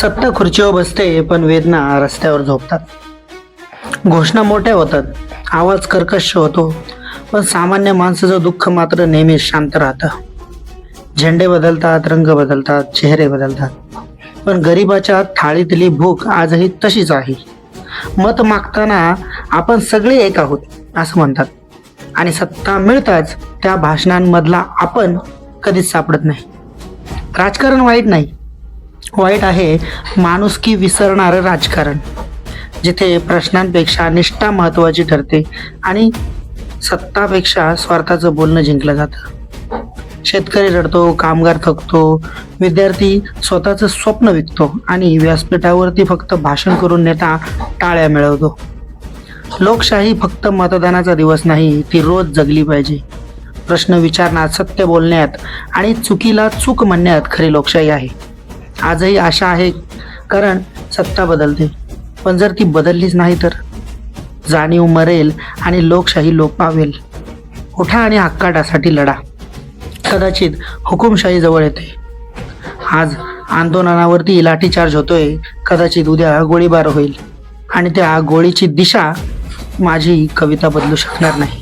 सत्ता खुर्चीवर बसते पण वेदना रस्त्यावर झोपतात. घोषणा मोठ्या होतात आवाज कर्कश होतो पण सामान्य माणसाचं दुःख मात्र नेहमीच शांत राहतं. झेंडे बदलतात रंग बदलतात चेहरे बदलतात पण गरिबाच्या थाळीतली भूक आजही तशीच आहे. मत मागताना आपण सगळे एक आहोत असं म्हणतात. आणि सत्ता मिळताच त्या भाषणांमधला आपण कधीच सापडत नाही. राजकारण वाईट नाही. वाईट आहे माणुसकी विसरणारं राजकारण. जिथे प्रश्नांपेक्षा निष्ठा महत्त्वाची ठरते आणि सत्तापेक्षा स्वार्थाचं बोलणं जिंकलं जातं. शेतकरी रडतो कामगार थकतो विद्यार्थी स्वतःचं स्वप्न विकतो आणि व्यासपीठावरती फक्त भाषण करून नेता टाळ्या मिळवतो. लोकशाही फक्त मतदानाचा दिवस नाही ती रोज जगली पाहिजे. प्रश्न विचारण्यात सत्य बोलण्यात आणि चुकीला चूक म्हणण्यात खरी लोकशाही आहे. आजही आशा आहे कारण सत्ता बदलते. पण जर ती बदललीच नाही तर? जाणीव मरेल आणि लोकशाही लोपावेल. उठा आणि हक्काटासाठी लढा. कदाचित हुकुमशाही जवळ येते. आज आंदोलनावरती लाठीचार्ज होतोय कदाचित उद्या गोळीबार होईल. आणि त्या गोळीची दिशा माझी कविता बदलू शकणार नाही.